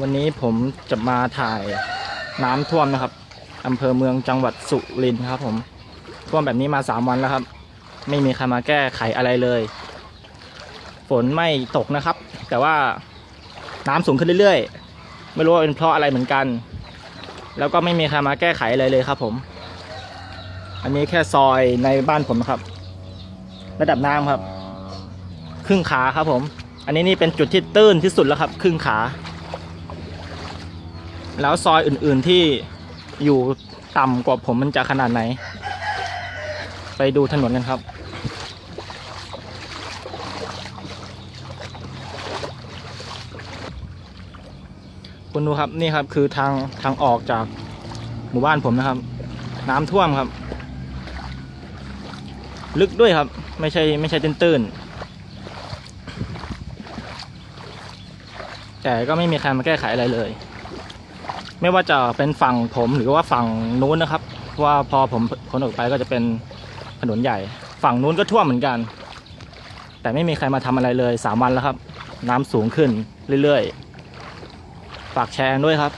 วันนี้ผมจะมาถ่ายน้ำท่วมนะครับอำเภอเมืองจังหวัดสุรินทร์ครับ ผมท่วมแบบนี้มาสามวันแล้วครับ ไม่มีใครมาแก้ไขอะไรเลย ฝนไม่ตกนะครับ แต่ว่าน้ำสูงขึ้นเรื่อยๆ ไม่รู้ว่าเป็นเพราะอะไรเหมือนกัน แล้วก็ไม่มีใครมาแก้ไขอะไรเลยครับ ผม อันนี้แค่ซอยในบ้านผมนะครับ ระดับน้ำครับ ครึ่งขาครับผมอันนี้นี่เป็นจุดที่ตื้นที่สุดแล้วครับ ครึ่งขา แล้วซอยอื่นๆที่อยู่ต่ำกว่าผมมันจะขนาดไหน ไปดูถนนกันครับ คุณดูครับนี่ครับคือทางทางออกจากหมู่บ้านผมนะครับ น้ำท่วมครับ ลึกด้วยครับ ไม่ใช่ไม่ใช่ตื้นๆแต่ก็ไม่มีใครมาแก้ไขอะไรเลย ไม่ว่าจะเป็นฝั่งผมหรือว่าฝั่งนู้นนะครับ ว่าพอผมพ้นออกไปก็จะเป็นถนนใหญ่ ฝั่งนู้นก็ท่วมเหมือนกัน แต่ไม่มีใครมาทำอะไรเลยสามวันแล้วครับ น้ำสูงขึ้นเรื่อยๆ ฝากแชร์ด้วยครับ